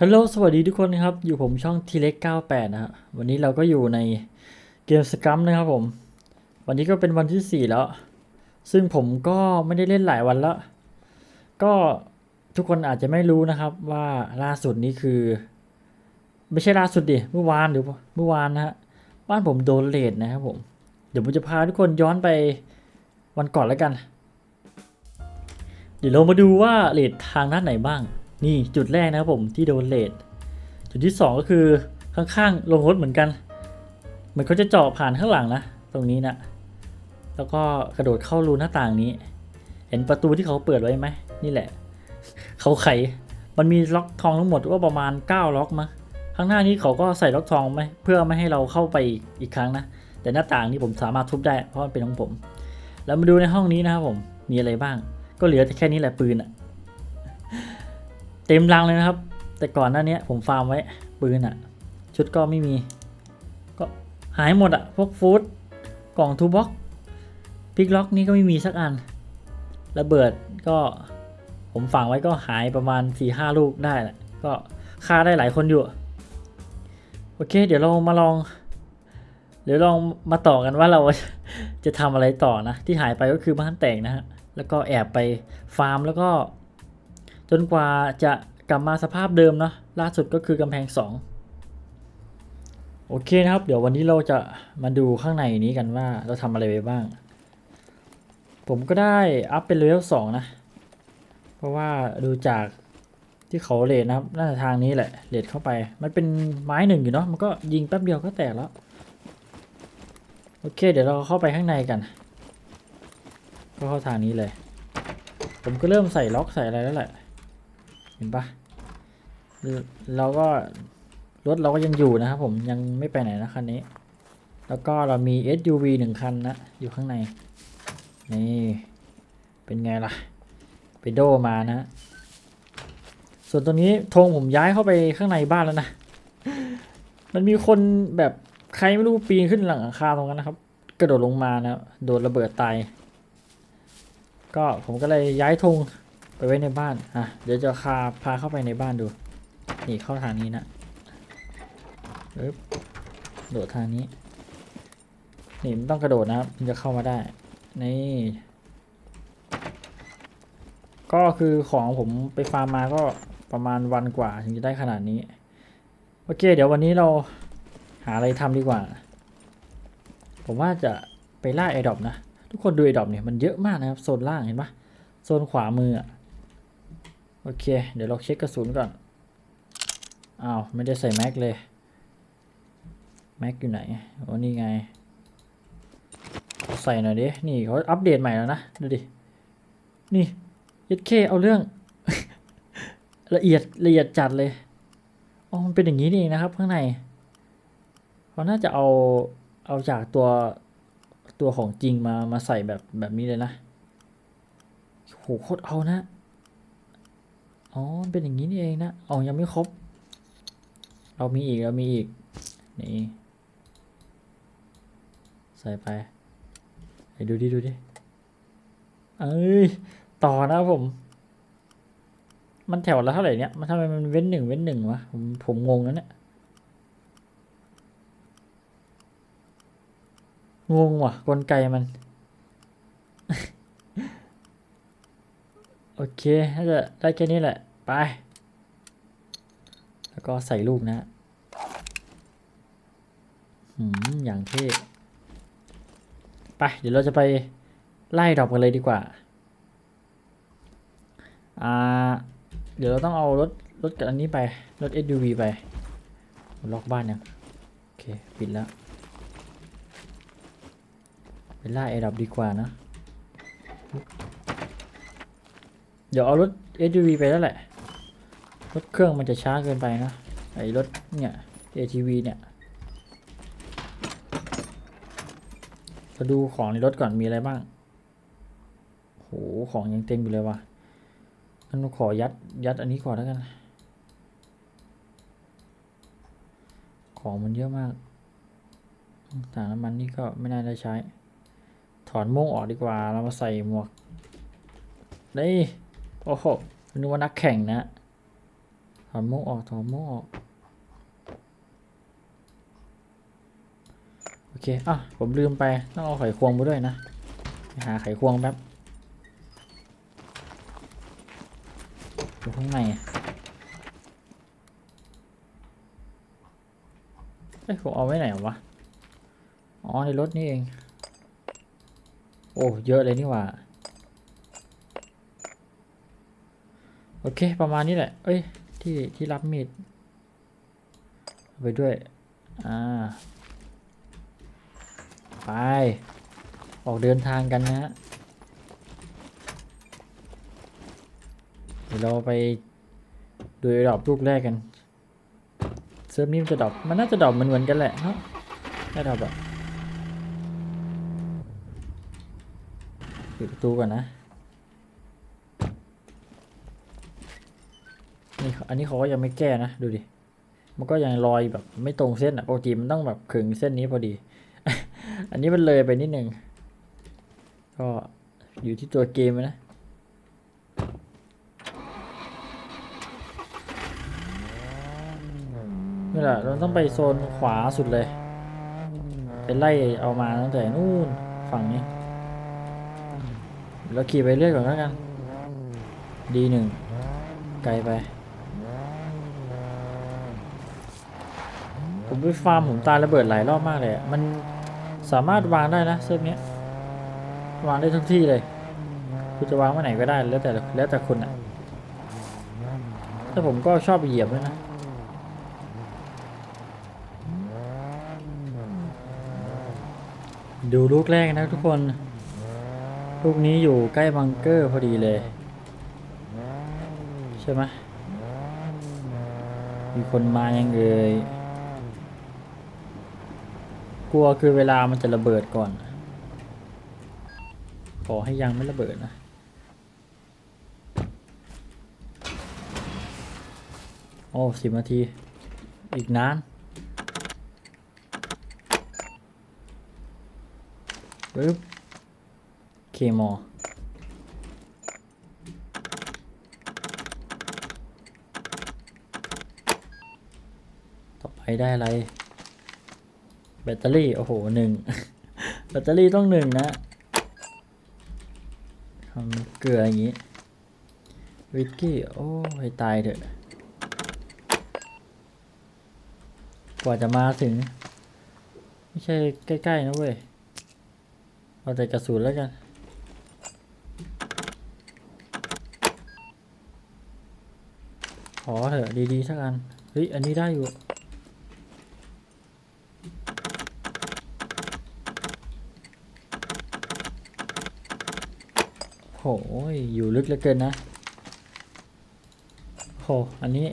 ฮัลโหลสวัสดีทุกคนนะครับ อยู่ผมช่องทีเล็ก98 นะฮะ วันนี้เราก็อยู่ในเกมสกัมนะครับผม วันนี้ก็เป็นวันที่ 4 แล้ว ซึ่งผมก็ไม่ได้เล่นหลายวันแล้ว ก็ทุกคนอาจจะไม่รู้นะครับว่าล่าสุดนี้คือ ไม่ใช่ล่าสุดดิ เมื่อวานหรือเมื่อวานนะฮะ บ้านผมโดนเลทนะครับผม เดี๋ยวผมจะพาทุกคนย้อนไปวันก่อนแล้วกัน เดี๋ยวเรามาดูว่าเลททางด้านไหนบ้าง นี่จุดแรกนะครับผมที่โดนเลทจุดที่ 2 ก็คือข้างๆลงรถเหมือนกัน เหมือนเขาจะเจาะผ่านข้างหลังนะ ตรงนี้นะแล้วก็กระโดดเข้ารูหน้าต่างนี้ เห็นประตูที่เขาเปิดไว้ไหมนี่แหละ เขาไขมันมีล็อกทองทั้งหมดว่าประมาณ 9 ล็อกมั้งข้างหน้านี้เขาก็ใส่ล็อกทองไหมเพื่อไม่ให้เราเข้าไปอีกอีกครั้งนะ แต่หน้าต่างนี้ผมสามารถทุบได้เพราะมันเป็นของผม แล้วมาดูในห้องนี้นะครับผมมีอะไรบ้าง ก็เหลือแต่แค่นี้แหละปืนอะ เต็มรังเลยนะครับ แต่ก่อนหน้านี้ผมฟาร์มไว้ปืนอะชุดก็ไม่มี ก็หายหมดอะพวกฟู้ดกล่องทูบ็อกพิกล็อกนี่ก็ไม่มีสักอัน ระเบิดก็ผมฝังไว้ก็หายประมาณ4ี่ห้าลูกได้แหละ ก็ฆ่าได้หลายคนอยู่ โอเค เดี๋ยวเรามาลอง เดี๋ยวลองมาต่อกันว่าเราจะทำอะไรต่อนะ ที่หายไปก็คือบ้านแตกนะฮะ แล้วก็แอบไปฟาร์มแล้วก็ จนกว่าจะกลับมาสภาพเดิมเนาะล่าสุดก็คือกำแพง 2 โอเคนะครับ เดี๋ยววันนี้เราจะมาดูข้างในนี้กันว่าเราทำอะไรไปบ้าง ผมก็ได้อัพเป็นเลเวล2นะ เพราะว่าดูจากที่เขาเลดนะครับน่าจะทางนี้แหละเลดเข้าไป มันเป็นไม้หนึ่งอยู่เนาะมันก็ยิงแป๊บเดียวก็แตกแล้ว โอเค เดี๋ยวเราเข้าไปข้างในกัน ก็เข้าทางนี้เลย ผมก็เริ่มใส่ล็อกใส่อะไรแล้วแหละ เห็นปะเราก็รถเราก็ยังอยู่นะครับผมยังไม่ไปไหนนะคันนี้ แล้วก็เรามี SUV หนึ่งคันนะอยู่ข้างในนี่เป็นไงล่ะไปโดมานะ ส่วนตรงนี้ธงผมย้ายเข้าไปข้างในบ้านแล้วนะ มันมีคนแบบใครไม่รู้ปีนขึ้นหลังคาตรงนั้นนะครับ กระโดดลงมานะ โดนระเบิดตาย ก็ผมก็เลยย้ายธง ไปไว้ในบ้าน อะ เดี๋ยวจะพาพาเข้าไปในบ้านดู นี่เข้าทางนี้นะปึ๊บโดดทางนี้ นี่มันต้องกระโดดนะมันจะเข้ามาได้ นี่ ก็คือของผมไปฟาร์มมาก็ประมาณวันกว่าถึงจะได้ขนาดนี้ โอเค เดี๋ยววันนี้เราหาอะไรทำดีกว่า ผมว่าจะไปล่าไอดอปนะ ทุกคนดูไอดอปเนี่ยมันเยอะมากนะครับ โซนล่างเห็นปะโซนขวามืออะ โอเค เดี๋ยวเราเช็คกระสุนก่อน อ้าว ไม่ได้ใส่แม็กเลย แม็กอยู่ไหนโอ้นี่ไง ใส่หน่อยดิ นี่เขาอัปเดตใหม่แล้วนะ ดูดิ นี่ยัดเคเอาเรื่อง ละเอียดละเอียดจัดเลย อ๋อ มันเป็นอย่างนี้นี่เองนะครับ ข้างในเขาน่าจะเอาเอาจากตัวตัวของจริงมามาใส่แบบแบบนี้เลยนะโหโคตรเอานะ อ๋อเป็นอย่างนี้นี่เองนะอ๋อยังไม่ครบ เรามีอีกเรามีอีก นี่ ใส่ไปไปดูดิดูดิ เอ้ย ต่อนะผม มันแถวละเท่าไหร่เนี่ย มันทำไมมันเว้นหนึ่งเว้นหนึ่งวะ ผมผมงงแล้วเนี่ย งงว่ะ กลไกมัน โอเคน่าจะได้แค่นี้แหละ ไป แล้วก็ใส่ลูกนะหืมอย่างเท่ไป เดี๋ยวเราจะไปไล่ดอกกันเลยดีกว่า อ่า เดี๋ยวเราต้องเอารถรถกับอันนี้ไป รถ SUV ไป ล็อกบ้านยังโอเค ปิดแล้ว ไปไล่ไอ้ดอกดีกว่านะ เดี๋ยวเอารถ SUV ไปแล้วแหละ รถเครื่องมันจะช้าเกินไปนะ ไอ้รถเนี่ย ATV เนี่ยมาดูของในรถก่อนมีอะไรบ้าง โห ของยังเต็มอยู่เลยว่ะงั้นขอยัดยัดอันนี้ก่อนแล้วกัน ของมันเยอะมากถังน้ำมันนี่ก็ไม่น่าได้ใช้ ถอนโม่งออกดีกว่า เรามาใส่หมวก นี่ โอ้โหนึกว่านักแข่งนะทอนโม่ออก ถอนโม่ออก โอเค อะ ผมลืมไป ต้องเอาไขควงมาด้วยนะไปหาไขควงแป๊บอยู่ข้างในเอ้ยผมเอาไว้ไหนวะ อ๋อ ในรถนี่เอง โอ้ เยอะเลยนี่หว่า โอเค ประมาณนี้แหละ เอ้ย ที่ที่รับมีดไปด้วย อ่า ไป ออกเดินทางกันนะฮะ เดี๋ยวเราไปดูดอกลูกแรกกันเซิร์ฟนี้มันจะดอกมันน่าจะดอกเหมือนเหมือนกันแหละเนาะได้ดอกแบบปิดประตูก่อนนะ นี่เขาอันนี้เขาก็ยังไม่แก้นะ ดูดิ มันก็ยังลอยแบบไม่ตรงเส้นอะปกติมันต้องแบบขึงเส้นนี้พอดี อันนี้มันเลยไปนิดนึง ก็อยู่ที่ตัวเกมนะนี่แหละเราต้องไปโซนขวาสุดเลยไปไล่เอามาตั้งแต่นู่นฝั่งนี้เราขี่ไปเรื่อยก่อนแล้วกัน ดีหนึ่งไกลไป ผมไปฟาร์มผมตายระเบิดหลายรอบมากเลยอะมันสามารถวางได้นะเซิร์ฟเนี้ยวางได้ทุกที่เลยคุณจะวางไว้ไหนก็ได้แล้วแต่แล้วแต่คุณอะแต่ผมก็ชอบไปเหยียบด้วยนะดูลูกแรกนะทุกคน ลูกนี้อยู่ใกล้บังเกอร์พอดีเลย ใช่ไหมมีคนมายังเอ่ย กลัวคือเวลามันจะระเบิดก่อน ขอให้ยังไม่ระเบิดนะ โอ้สิบนาที อีกนานปึ๊บเคมอต่อไปได้อะไร แบตเตอรี่ โอ้โหหนึ่งแบตเตอรี่ต้องหนึ่งนะทำเกลืออย่างนี้ วิสกี้ โอ้ให้ตายเถอะ กว่าจะมาถึง ไม่ใช่ใกล้ ๆ นะเว้ย เอาแต่กระสุนแล้วกันขอเถอะดีๆสักอัน เฮ้ย อันนี้ได้อยู่ โหยอยู่ลึกเหลือเกินนะโหอันนี้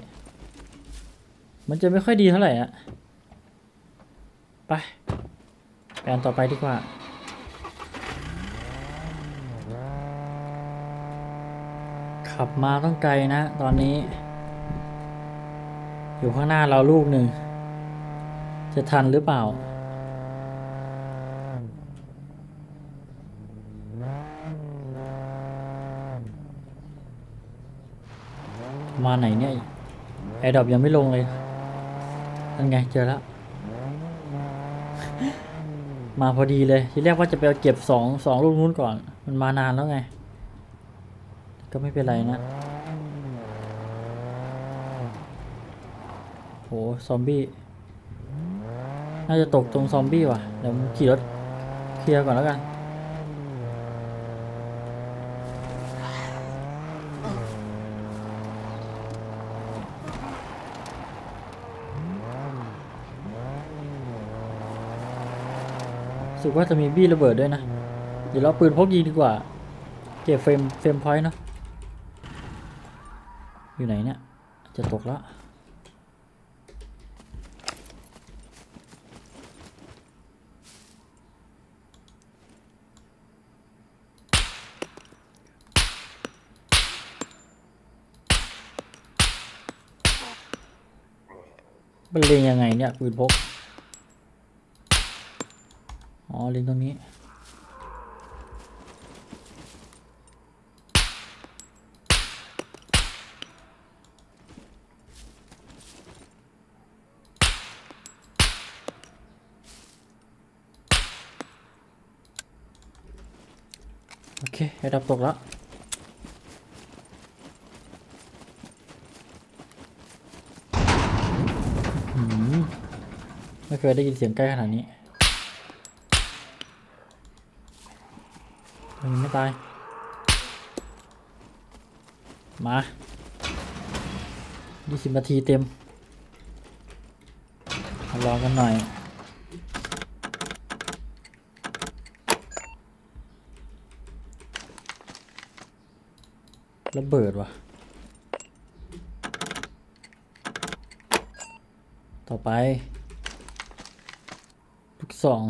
มันจะไม่ค่อยดีเท่าไหร่อะไปแปลนต่อไปดีกว่า ขับมาต้องไกลนะ ตอนนี้ อยู่ข้างหน้าเราลูกหนึ่ง จะทันหรือเปล่า มาไหนเนี่ยแอร์ดรอปยังไม่ลงเลยนั่นไงเจอแล้ว มาพอดีเลย ทีแรกว่าจะไปเอาเก็บสองสองลูกนู้นก่อน มันมานานแล้วไง ก็ไม่เป็นไรนะโหซอมบี้ น่าจะตกตรงซอมบี้ว่ะ เดี๋ยวผมขี่รถเคลียร์ก่อนแล้วกัน รู้ สึกว่าจะมีบี้ระเบิดด้วยนะ เดี๋ยวเราปืนพกยิงดีกว่า เก็บเฟรมเฟรมพอยต์เนาะ อยู่ไหนเนี่ย จะตกแล้วมันเล็งยังไงเนี่ยปืนพก อลิงตรงนี้โอเคไอ้ดับตกแล้วไม่เคยได้ยินเสียงใกล้ขนาดนี้ มันไม่ตาย มา 20 นาทีเต็มมารอกันหน่อยระเบิดว่ะต่อไปลูกสอง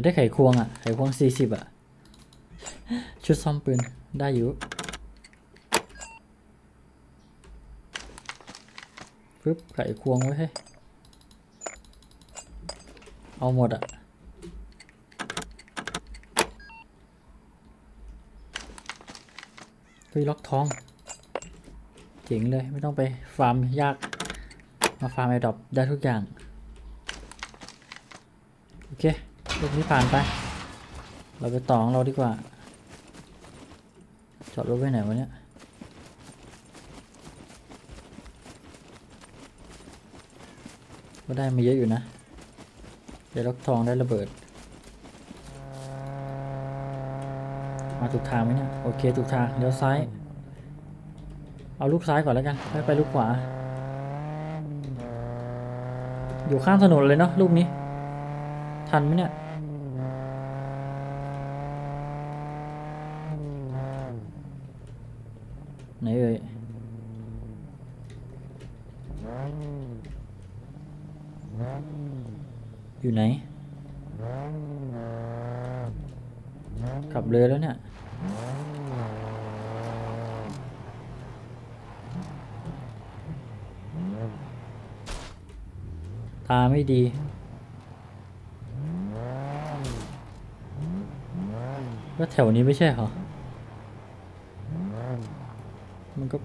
เดี๋ยวได้ไขควงอะ ไขควงสี่สิบอะ ชุดซ่อมปืน ได้อยู่ปึ๊บไขควงไว้ให้ เอาหมดอะเฮ้ยล็อกทอง เจ๋งเลย ไม่ต้องไปฟาร์มยาก มาฟาร์มไอดอปได้ทุกอย่าง โอเค ลูกนี้ผ่านไป เราไปต่อของเราดีกว่า จอดรถไว้ไหนวะเนี่ยก็ได้มาเยอะอยู่นะ เดี๋ยวล็อกทองได้ระเบิด มาถูกทางไหมเนี่ย โอเคถูกทางเลี้ยวซ้าย เอาลูกซ้ายก่อนแล้วกันไม่ไปลูกขวา อยู่ข้างถนนเลยเนาะลูกนี้ ทันไหมเนี่ย ไหนเอ่ยอยู่ไหน กลับเลยแล้วเนี่ย ตาไม่ดีก็แถวนี้ไม่ใช่เหรอ มันก็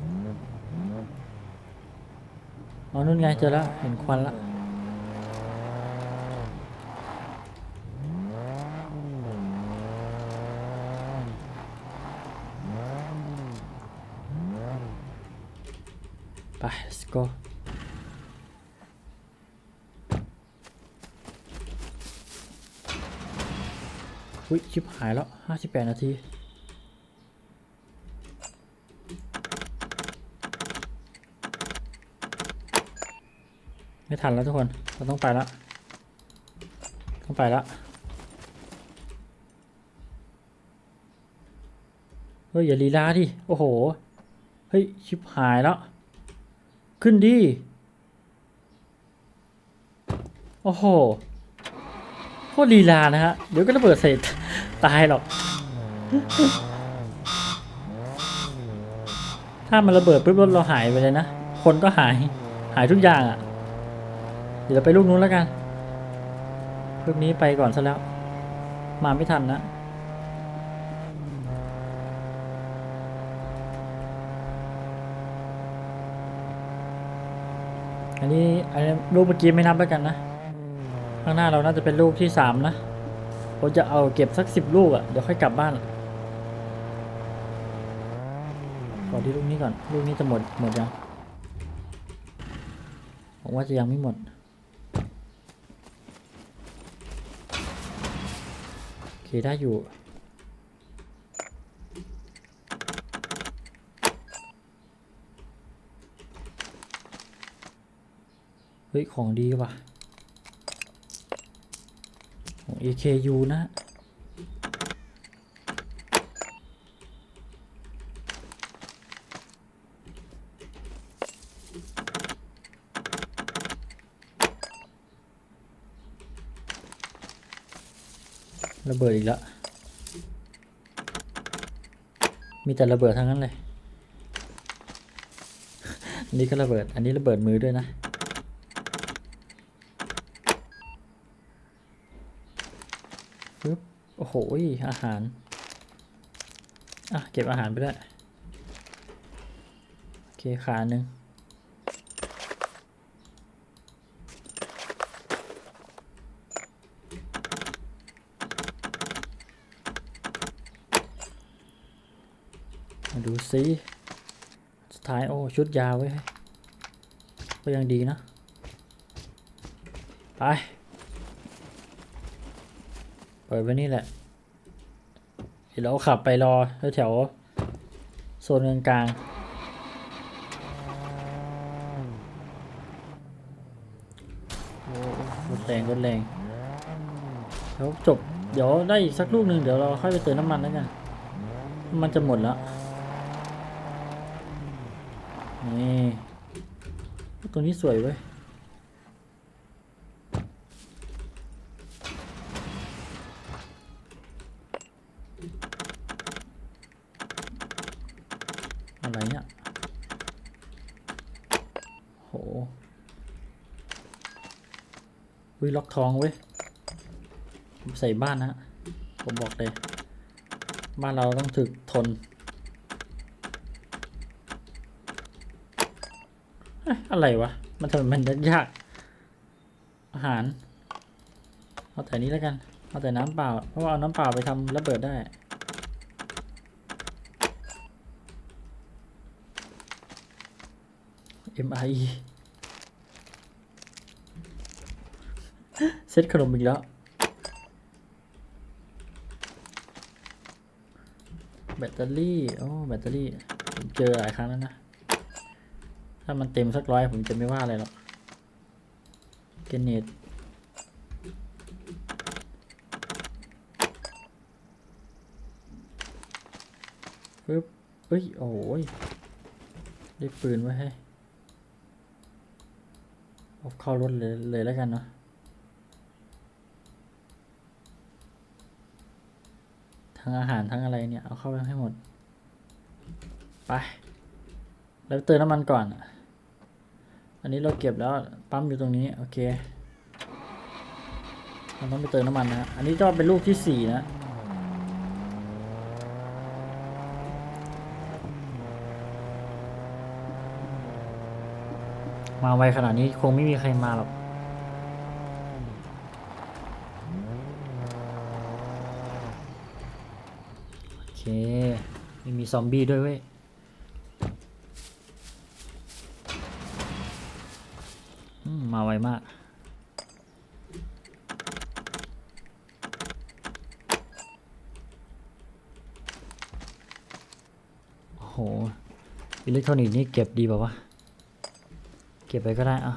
อ๋อ นไงเจอแล้วเห็นควันละไป let's go อุ้ยชิบหายแล้วห้าสิบแปดนาที ไม่ทันแล้วทุกคน เราต้องไปแล้วต้องไปแล้วเฮ้ยอย่าลีลาดิ โอ้โห เฮ้ย ชิบหายแล้ว ขึ้นดิ โอ้โห โคตรลีลานะฮะ เดี๋ยวก็ระเบิดใส่ตายหรอก ถ้ามันระเบิดปุ๊บรถเราหายไปเลยนะ คนก็หาย หายทุกอย่างอะ่ะ เดี๋ยวไปลูกนู้นแล้วกัน ลูกนี้ไปก่อนซะแล้ว มาไม่ทันนะอันนี้อันนี้ลูกเมื่อกี้ไม่นับแล้วกันนะ ข้างหน้าเราน่าจะเป็นลูกที่สามนะผมจะเอาเก็บสักสิบลูกอะ่ะ เดี๋ยวค่อยกลับบ้านขอที่ลูกนี้ก่อน ลูกนี้จะหมดหมดยังผมว่าจะยังไม่หมด โอเคได้อยู่ เฮ้ย ของดีว่ะของ AKU นะ ระเบิดอีกแล้ว มีแต่ระเบิดทั้งนั้นเลยอันนี้ก็ระเบิด อันนี้ระเบิดมือด้วยนะ ปึ๊บ โอ้โห อาหาร อะ เก็บอาหารไปด้ โอเค ขาหนึ่ง ดูซิสุดท้ายโอ้ชุดยาวไว้ยก็ยังดีนะ ไป เปิดไว้นี่แหละเดี๋ยวเราขับไปรอแถวโซนกลางๆโอ้รถแรงรถแรงเดี๋ยวจบ เดี๋ยวได้อีกสักลูกหนึ่งเดี๋ยวเราค่อยไปเติมน้ำมันแล้วกัน มันจะหมดแล้ว นี่ตัวนี้สวยเว้ยอะไรเนี่ยโหวิล็อกทองเว้ยใส่บ้านนะ ผมบอกเลย บ้านเราต้องถึกทนเอะไรวะ มันทำไมมันยาก อาหาร เอาแต่นี้แล้วกัน เอาแต่น้ำเปล่า เพราะว่าเอาน้ำเปล่าไปทำระเบิดได้ MI เซตขนมอีกแล้ว แบตเตอรี่ โอ้ แบตเตอรี่ ผมเจอหลายครั้งแล้วนะ ถ้ามันเต็มสักร้อยผมจะไม่ว่าอะไรหรอกเกนเนตปึ๊บเฮ้ย โอ้ย ได้ปืนไว้ให้เอาเข้ารถเลยเลยแล้วกันเนาะทั้งอาหารทั้งอะไรเนี่ย เอาเข้าไปให้หมด ไป แล้วเติมน้ำมันก่อนอัันนี้เราเก็บแล้วปั๊มอยู่ตรงนี้โอเคเราต้องไปเติมน้ำมันนะอันนี้ก็เป็นลูกที่สี่นะมาไวขนาดนี้คงไม่มีใครมาหรอกโอเคไม่มีซอมบี้ด้วยเว้ย อืมาก โอ้โห อิเล็กทรอนิกส์นี่เก็บดีป่าวะ เก็บไปก็ได้อะ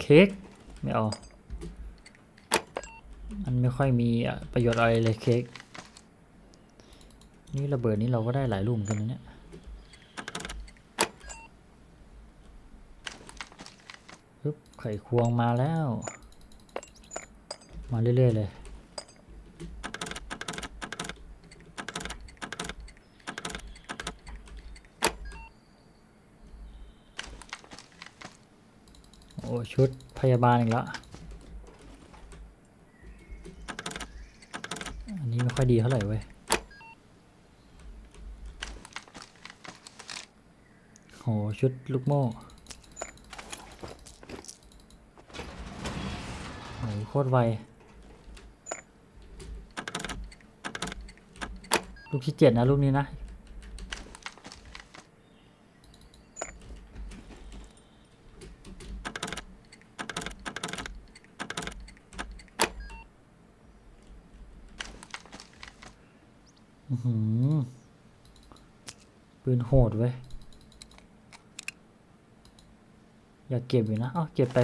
เค้กไม่เอามันไม่ค่อยมีประโยชน์อะไรเลยเค้ก นี่ระเบิดนี้เราก็ได้หลายลูกเหมือนกันนะเนี่ยปึ๊บไข่ควงมาแล้ว มาเรื่อยๆเลยโอ้ชุดพยาบาลอีกแล้ว อันนี้ไม่ค่อยดีเท่าไหร่เว้ย โห ชุดลูกโม่โหโคตรไว ลูกที่เจ็ดนะ ลูกนี้นะ อื้อหือปืนโหดเว้ยากเก็บอยู่นะเอาเก็บไป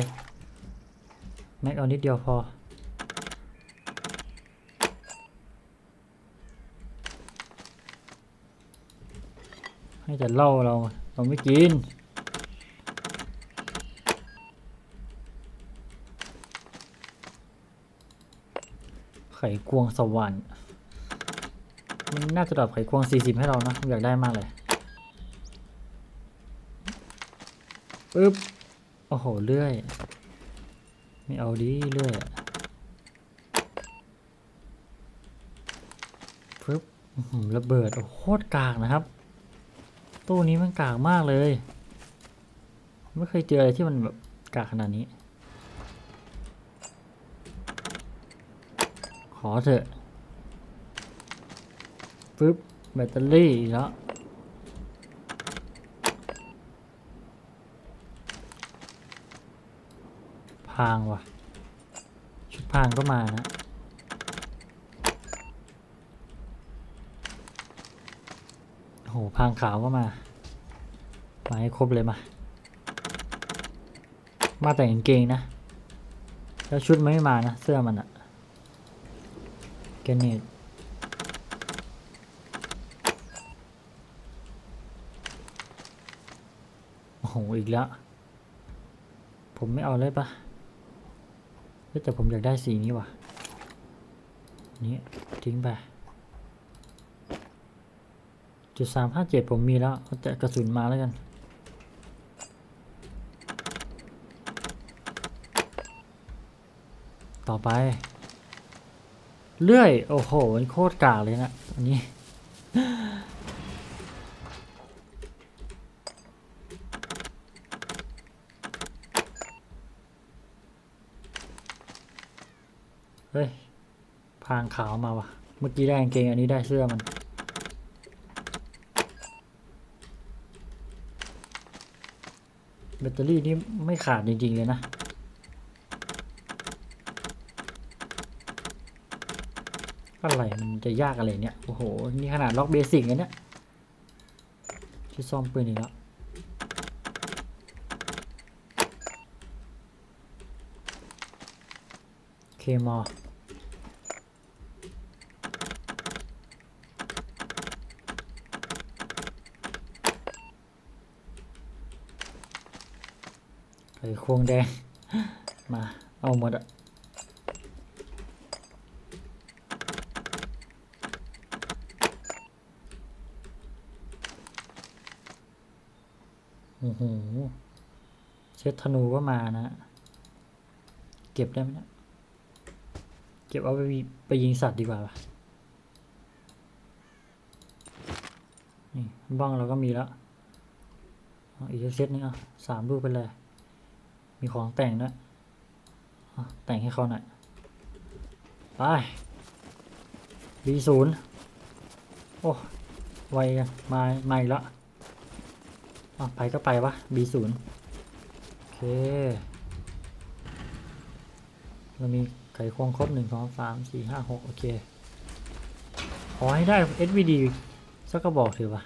แม็กเอานิดเดียวพอ ให้แต่เหล่าเราเราไม่กินไข่กวงสวรรค์มันน่าจะดรอปไขควง 40 ให้เรานะ อยากได้มากเลยปึ๊บ โอ้โห เลื่อย ไม่เอาดีเลื่อยปึ๊บระเบิดโคตรกากนะครับ ตู้นี้มันกากมากเลย ไม่เคยเจออะไรที่มันแบบกากขนาดนี้ ขอเถอะปึ๊บแบตเตอรี่แล้ว พางว่ะ ชุดพางก็มานะโอ้โหพางขาวก็มา มาให้ครบเลยมา มาแต่กางเกงนะ แล้วชุดไม่มานะ เสื้อมันอะแกเนตโอ้โห อีกแล้ว ผมไม่เอาเลยปะ แต่ผมอยากได้สีนี้ว่ะ นี้ทิ้งไปจุดสามห้าเจ็ดผมมีแล้วเอาแต่กระสุนมาแล้วกัน ต่อไป เลื่อย โอ้โหมันโคตรกากเลยนะ อันนี้ เฮ้ยพางขาวมาวะเมื่อกี้ได้กางเกงอันนี้ได้เสื้อมัน แบตเตอรี่นี่ไม่ขาดจริง ๆ เลยนะ อะไรมันจะยากอะไรเนี่ย โอ้โห นี่ขนาดล็อกเบสิกนะเนี่ยชุดซ่อมปืนอีกแล้วเคมอ ควงแดง มา เอาหมดอะโอ้โหเช็ดธนูก็มานะ เก็บได้ไหมนะเก็บเอาไปไปยิงสัตว์ดีกว่าปะนี่บ้องเราก็มีแล้วเอาอีกเซตนึงอะสามลูกไปเลย มีของแต่งด้วยแต่งให้เขาหน่อย ไป B ศูนย์โอ้ ไวกันมามาอีกแล้วอะไปก็ไปวะ B ศูนย์โอเค เรามีไขควงครบหนึ่งสองสามสี่ห้าหกโอเค ขอให้ได้ SVD สักกระบอกเถอะวะ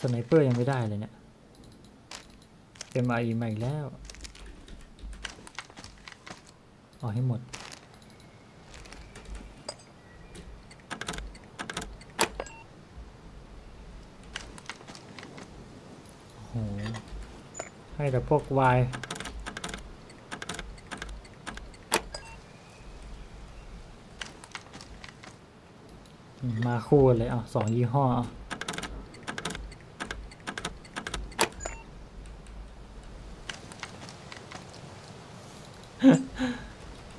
สไนเปอร์ยังไม่ได้เลยเนี่ย MRE มาอีกแล้ว เอาให้หมด โอ้โห ให้แต่พวกวายมาคู่เลยอะสองยี่ห้ออะ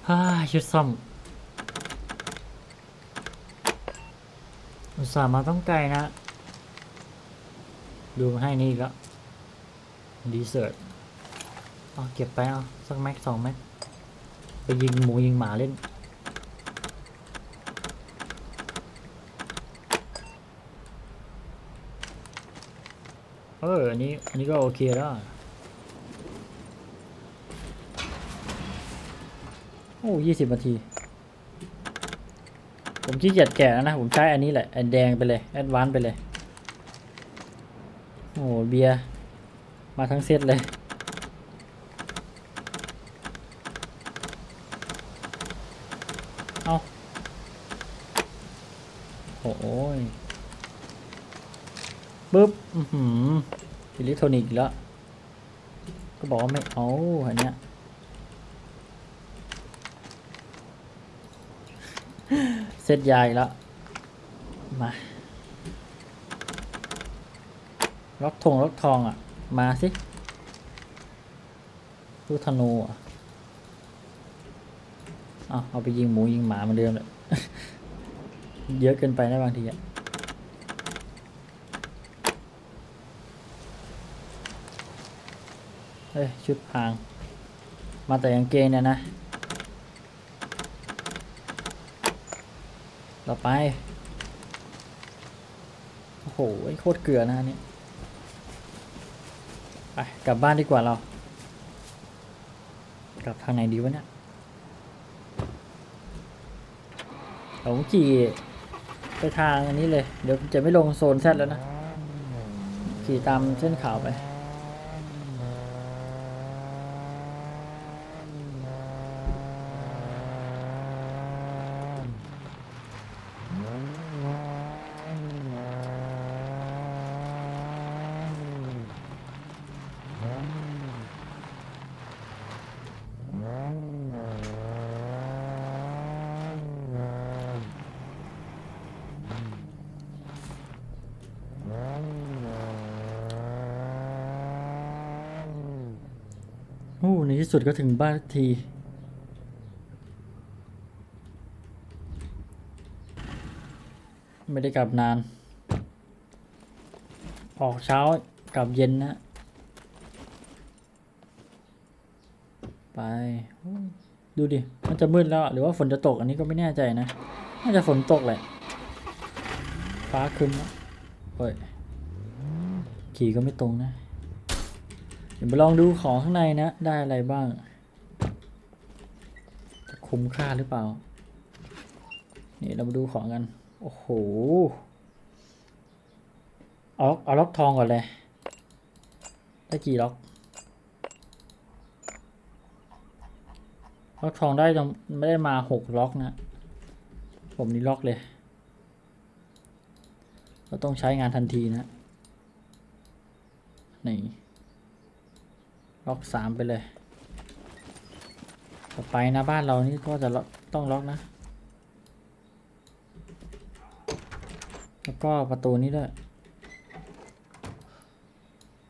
ฮ่า ชุดซ่อม อุตส่าห์มาต้องไกลนะ ดูมาให้นี่กแล้วดีเซิร์ตเอาเก็บไปเอาสักแม็กสองแม็กไปยิงหมูยิงหมาเล่น เอออันนี้อันนี้ก็โอเคแล้ว โอ้ยี่สิบนาที ผมขี้เกียจแกะแล้วนะ ผมใช้อันนี้แหละ อันแดงไปเลย แอดวานไปเลย โอ้เบียร์ มาทั้งเซตเลย เอาโอ้ยปึ๊บ อือหืออิเล็กทรอนิกส์แล้ว ก็บอกว่าไม่เอาอันเนี้ย เซ ตยายแล้ว มาล็อกทงล็อกทองอะ มาสิลูกธนูอะเอาเอาไปยิงหมูยิงหมาเหมือนเดิมเลยเยอะเกินไปนะบางทีอะเฮ้ย ชุดพาง มาแต่กางเกงเนี่ยนะ ต่อไป โอ้โหโคตรเกลือนะนนี่ไปกลับบ้านดีกว่าเรา กลับทางไหนดีวะเนี่ยผมขี่ไปทางอันนี้เลย เดี๋ยวจะไม่ลงโซนแซดแล้วนะ ขี่ตามเส้นขาวไป โอ้ ในที่สุดก็ถึงบ้านที ไม่ได้กลับนาน ออกเช้ากลับเย็นนะ ไป ดูดิ มันจะมืดแล้วหรือว่าฝนจะตกอันนี้ก็ไม่แน่ใจนะ น่าจะฝนตกแหละ ฟ้าครึมแล้วเฮ้ย ขี่ก็ไม่ตรงนะ ดี๋ยวไปลองดูของข้างในนะ ได้อะไรบ้าง จะคุ้มค่าหรือเปล่า นี่เรามาดูของกัน โอ้โห เอาล็อกเอาล็อกทองก่อนเลย ได้กี่ล็อก ล็อกทองได้ไม่ได้มาหกล็อกนะ ผมนี่ล็อกเลย เราต้องใช้งานทันทีนะ นี่ ล็อกสามไปเลย ต่อไปนะบ้านเรานี่ก็จะล็อกต้องล็อกนะ แล้วก็ประตูนี้ด้วย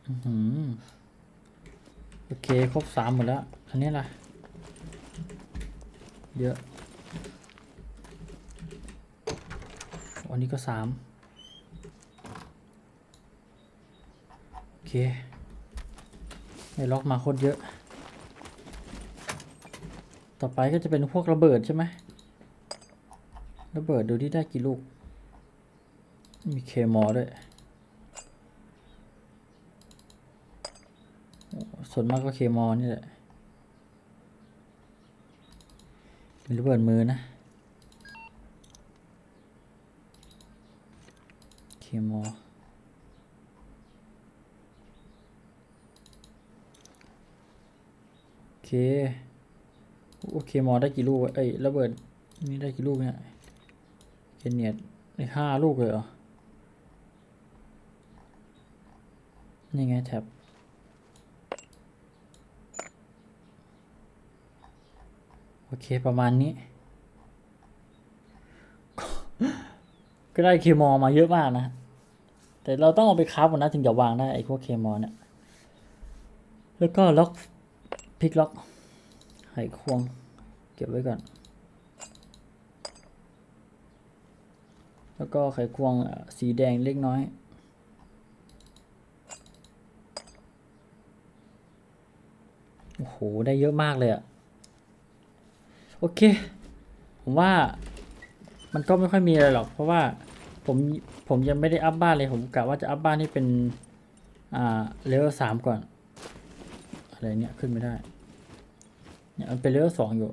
อือโอเค ครบสามหมดแล้ว อันนี้ล่ะ เยอะอันนี้ก็สามโอเค ได้ล็อกมาโคตรเยอะ ต่อไปก็จะเป็นพวกระเบิดใช่ไหมระเบิดดูที่ได้กี่ลูก มีเคมอด้วย ส่วนมากก็เคมอนี่แหละมีระเบิดมือนะ เคมอ โอเคโอเคมอได้กี่ลูกวะเอ้ยระเบิดนี่ได้กี่ลูกเนี่ยเคนเนียดได้ห้าลูกเลยเหรอ นี่ไงแท็บโอเคประมาณนี้ ก็ได้เคมอมาเยอะมากนะ แต่เราต้องเอาไปคราฟก่อนนะถึงจะวางได้ไอ้พวกเคมอเนี่ย แล้วก็ล็อก พลิกล็อกไขควง เก็บไว้ก่อน แล้วก็ไขควงสีแดงเล็กน้อย โอ้โห ได้เยอะมากเลยอะโอเค ผมว่ามันก็ไม่ค่อยมีอะไรหรอก เพราะว่าผมผมยังไม่ได้อัพบ้านเลย ผมกะว่าจะอัพบ้านให้เป็น อ่าเลเวลสามก่อน อะไรเนี่ยขึ้นไม่ได้ เนี่ยมันเป็นเลเวลสองอยู่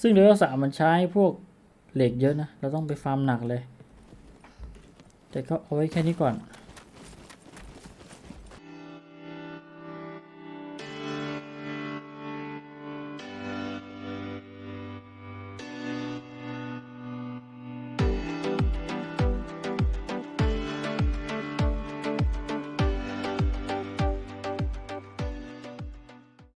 ซึ่งเลเวลสามมันใช้พวกเหล็กเยอะนะ เราต้องไปฟาร์มหนักเลย แต่ก็เอาไว้แค่นี้ก่อน